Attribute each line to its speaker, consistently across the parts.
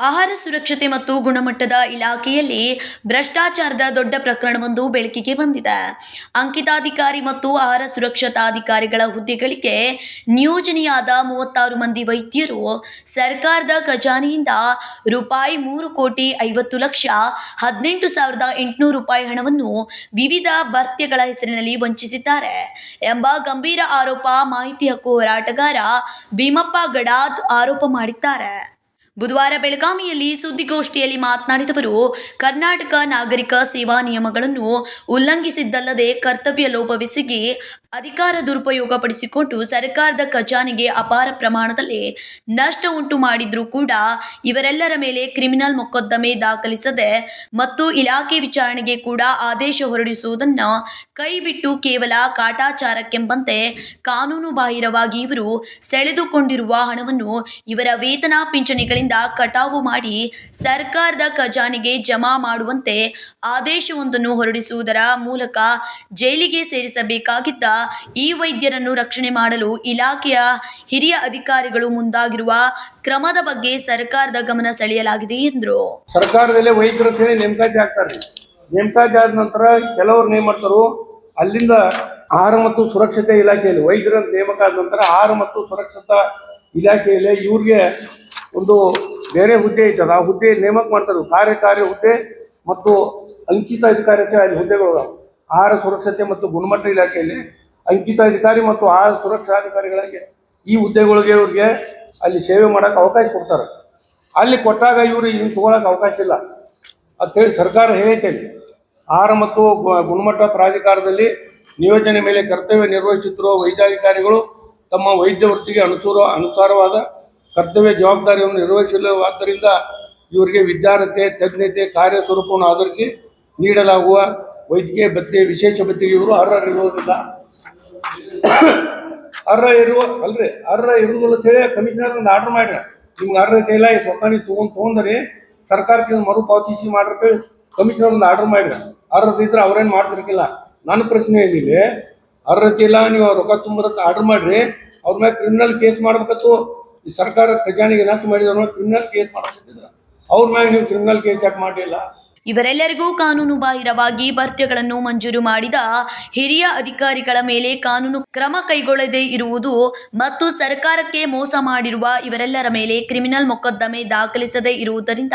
Speaker 1: ಆಹಾರ ಸುರಕ್ಷತೆ ಮತ್ತು ಗುಣಮಟ್ಟದ ಇಲಾಖೆಯಲ್ಲಿ ಭ್ರಷ್ಟಾಚಾರದ ದೊಡ್ಡ ಪ್ರಕರಣವೊಂದು ಬೆಳಕಿಗೆ ಬಂದಿದೆ. ಅಂಕಿತಾಧಿಕಾರಿ ಮತ್ತು ಆಹಾರ ಸುರಕ್ಷತಾಧಿಕಾರಿಗಳ ಹುದ್ದೆಗಳಿಗೆ ನಿಯೋಜನೆಯಾದ ಮೂವತ್ತಾರು ಮಂದಿ ವೈದ್ಯರು ಸರ್ಕಾರದ ಖಜಾನೆಯಿಂದ ರೂಪಾಯಿ ಮೂರು ಕೋಟಿ ಐವತ್ತು ಲಕ್ಷ ಹದಿನೆಂಟು ಸಾವಿರದ ಎಂಟುನೂರು ರೂಪಾಯಿ ಹಣವನ್ನು ವಿವಿಧ ಭರ್ತ್ಯಗಳ ಹೆಸರಿನಲ್ಲಿ ವಂಚಿಸಿದ್ದಾರೆ ಎಂಬ ಗಂಭೀರ ಆರೋಪ ಮಾಹಿತಿ ಹಕ್ಕು ಹೋರಾಟಗಾರ ಭೀಮಪ್ಪ ಗಡಾದ್ ಆರೋಪ ಮಾಡಿದ್ದಾರೆ. ಬುಧವಾರ ಬೆಳಗಾವಿಯಲ್ಲಿ ಸುದ್ದಿಗೋಷ್ಠಿಯಲ್ಲಿ ಮಾತನಾಡಿದವರು, ಕರ್ನಾಟಕ ನಾಗರಿಕ ಸೇವಾ ನಿಯಮಗಳನ್ನು ಉಲ್ಲಂಘಿಸಿದ್ದಲ್ಲದೆ ಕರ್ತವ್ಯ ಲೋಪವೆಸಗಿ ಅಧಿಕಾರ ದುರುಪಯೋಗ ಪಡಿಸಿಕೊಂಡು ಸರ್ಕಾರದ ಖಜಾನೆಗೆ ಅಪಾರ ಪ್ರಮಾಣದಲ್ಲಿ ನಷ್ಟ ಉಂಟು ಮಾಡಿದ್ರೂ ಕೂಡ ಇವರೆಲ್ಲರ ಮೇಲೆ ಕ್ರಿಮಿನಲ್ ಮೊಕದ್ದಮೆ ದಾಖಲಿಸದೆ ಮತ್ತು ಇಲಾಖೆ ವಿಚಾರಣೆಗೆ ಕೂಡ ಆದೇಶ ಹೊರಡಿಸುವುದನ್ನು ಕೈಬಿಟ್ಟು ಕೇವಲ ಕಾಟಾಚಾರಕ್ಕೆಂಬಂತೆ ಕಾನೂನು ಬಾಹಿರವಾಗಿ ಇವರು ಸೆಳೆದುಕೊಂಡಿರುವ ಹಣವನ್ನು ಇವರ ವೇತನ ಪಿಂಚಣಿಗಳಿಂದ ಕಟಾವು ಮಾಡಿ ಸರ್ಕಾರದ ಖಜಾನೆಗೆ ಜಮಾ ಮಾಡುವಂತೆ ಆದೇಶವೊಂದನ್ನು ಹೊರಡಿಸುವುದರ ಮೂಲಕ ಜೈಲಿಗೆ ಸೇರಿಸಬೇಕಾಗಿದ್ದ ಈ ವೈದ್ಯರನ್ನು ರಕ್ಷಣೆ ಮಾಡಲು ಇಲಾಖೆಯ ಹಿರಿಯ ಅಧಿಕಾರಿಗಳು ಮುಂದಾಗಿರುವ ಕ್ರಮದ ಬಗ್ಗೆ ಸರ್ಕಾರದ ಗಮನ ಸೆಳೆಯಲಾಗಿದೆ ಎಂದರು.
Speaker 2: ಸರ್ಕಾರದಲ್ಲೇ ವೈದ್ಯರು ನೇಮಕಾತಿ ಆಗ್ತಾರೆ ನೇಮಕಾತಿ ಆದ ನಂತರ ಕೆಲವರು ನೇಮಕರು ಅಲ್ಲಿಂದ ಆಹಾರ ಮತ್ತು ಸುರಕ್ಷತೆ ಇಲಾಖೆಯಲ್ಲಿ ವೈದ್ಯರ ನೇಮಕ ಆದ ನಂತರ ಆಹಾರ ಮತ್ತು ಸುರಕ್ಷತಾ ಇಲಾಖೆಯಲ್ಲಿ ಇವ್ರಿಗೆ ಒಂದು ಬೇರೆ ಹುದ್ದೆ ಐತದ ಆ ಹುದ್ದೆ ನೇಮಕ ಮಾಡ್ತಾರೆ ಕಾರ್ಯಕಾರಿ ಹುದ್ದೆ ಮತ್ತು ಅಂಕಿತ ಅಧಿಕಾರಿ ಅಂತ ಅಲ್ಲಿ ಹುದ್ದೆಗಳು. ಆಹಾರ ಸುರಕ್ಷತೆ ಮತ್ತು ಗುಣಮಟ್ಟ ಇಲಾಖೆಯಲ್ಲಿ ಅಂಕಿತ ಅಧಿಕಾರಿ ಮತ್ತು ಆಹಾರ ಸುರಕ್ಷಾಧಿಕಾರಿಗಳಿಗೆ ಈ ಹುದ್ದೆಗಳಿಗೆ ಇವ್ರಿಗೆ ಅಲ್ಲಿ ಸೇವೆ ಮಾಡೋಕೆ ಅವಕಾಶ ಕೊಡ್ತಾರೆ ಅಲ್ಲಿ ಕೊಟ್ಟಾಗ ಇವರು ಇನ್ನು ತಗೊಳಕ್ಕೆ ಅವಕಾಶ ಇಲ್ಲ ಅಂತೇಳಿ ಸರ್ಕಾರ ಹೇಳೈತೆ ಇಲ್ಲಿ. ಆಹಾರ ಮತ್ತು ಗುಣಮಟ್ಟ ಪ್ರಾಧಿಕಾರದಲ್ಲಿ ನಿಯೋಜನೆ ಮೇಲೆ ಕರ್ತವ್ಯ ನಿರ್ವಹಿಸುತ್ತಿರುವ ವೈದ್ಯಾಧಿಕಾರಿಗಳು ತಮ್ಮ ವೈದ್ಯ ವೃತ್ತಿಗೆ ಅನುಸಾರ, ಅನುಸಾರವಾದ ಕರ್ತವ್ಯ ಜವಾಬ್ದಾರಿಯನ್ನು ನಿರ್ವಹಿಸಲುವಾದ್ದರಿಂದ ಇವರಿಗೆ ವಿದ್ಯಾರ್ಹತೆ, ತಜ್ಞತೆ, ಕಾರ್ಯ ಸ್ವರೂಪವನ್ನು ಆಧರಿಸಿ ನೀಡಲಾಗುವ ವೈದ್ಯಕೀಯ ಭತ್ಯೆ, ವಿಶೇಷ ಭತ್ಯೆಗೆ ಇವರು ಅರ್ಹರಿರುವುದಿಲ್ಲ ಅರ್ಹ ಇರುವ, ಅಲ್ರಿ, ಅರ್ಹ ಇರುವುದಿಲ್ಲ ಅಂತ ಹೇಳಿ ಕಮಿಷನರ್ ಒಂದು ಆರ್ಡರ್ ಮಾಡ್ರಿ ನಿಮ್ಗೆ ಅರ್ಹತೆ ಇಲ್ಲ, ಈ ಸ್ವತಃ ನೀವು ತೊಗೊಂಡು ತೊಗೊಂಡ್ರಿ, ಸರ್ಕಾರಕ್ಕೆ ಮರುಪಾವತಿಸಿ ಮಾಡ್ರಿ ಕಮಿಷನರ್ ಒಂದು ಆರ್ಡರ್ ಮಾಡ್ರಿ ಅರ್ಹತೆ ಇದ್ರೆ ಅವ್ರೇನು ಮಾಡ್ತಿರ್ಕಿಲ್ಲ ನನ್ನ ಪ್ರಶ್ನೆ ಏನಿದೆ, ಅರ್ಹತೆ ಇಲ್ಲ, ನೀವು ರೊಕ್ಕ ತುಂಬರಕ್ಕೆ ಆರ್ಡರ್ ಮಾಡ್ರಿ, ಅವ್ರ ಮೇಲೆ ಕ್ರಿಮಿನಲ್ ಕೇಸ್ ಮಾಡ್ಬೇಕತ್ತು. ಈ ಸರ್ಕಾರ ಖಜಾನೆಗೆ ಮಾಡಿದವ್ರ ಕ್ರಿಮಿನಲ್ ಕೇಸ್ ಮಾಡಿದ್ರು ಅವ್ರ ಮ್ಯಾಗ ನೀವು ಕ್ರಿಮಿನಲ್ ಕೇಸ್ ಯಾಕೆ ಮಾಡಲಿಲ್ಲ?
Speaker 1: ಇವರೆಲ್ಲರಿಗೂ ಕಾನೂನು ಬಾಹಿರವಾಗಿ ಭರ್ತ್ಯಗಳನ್ನು ಮಂಜೂರು ಮಾಡಿದ ಹಿರಿಯ ಅಧಿಕಾರಿಗಳ ಮೇಲೆ ಕಾನೂನು ಕ್ರಮ ಕೈಗೊಳ್ಳದೇ ಇರುವುದು ಮತ್ತು ಸರ್ಕಾರಕ್ಕೆ ಮೋಸ ಮಾಡಿರುವ ಇವರೆಲ್ಲರ ಮೇಲೆ ಕ್ರಿಮಿನಲ್ ಮೊಕದ್ದಮೆ ದಾಖಲಿಸದೇ ಇರುವುದರಿಂದ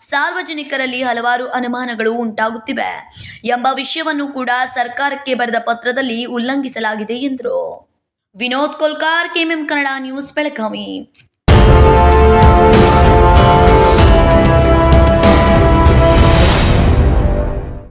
Speaker 1: ಸಾರ್ವಜನಿಕರಲ್ಲಿ ಹಲವಾರು ಅನುಮಾನಗಳು ಉಂಟಾಗುತ್ತಿವೆ ಎಂಬ ವಿಷಯವನ್ನು ಕೂಡ ಸರ್ಕಾರಕ್ಕೆ ಬರೆದ ಪತ್ರದಲ್ಲಿ ಉಲ್ಲಂಘಿಸಲಾಗಿದೆ ಎಂದರು. Vinod Kolkar KMM Kannada news Belagavi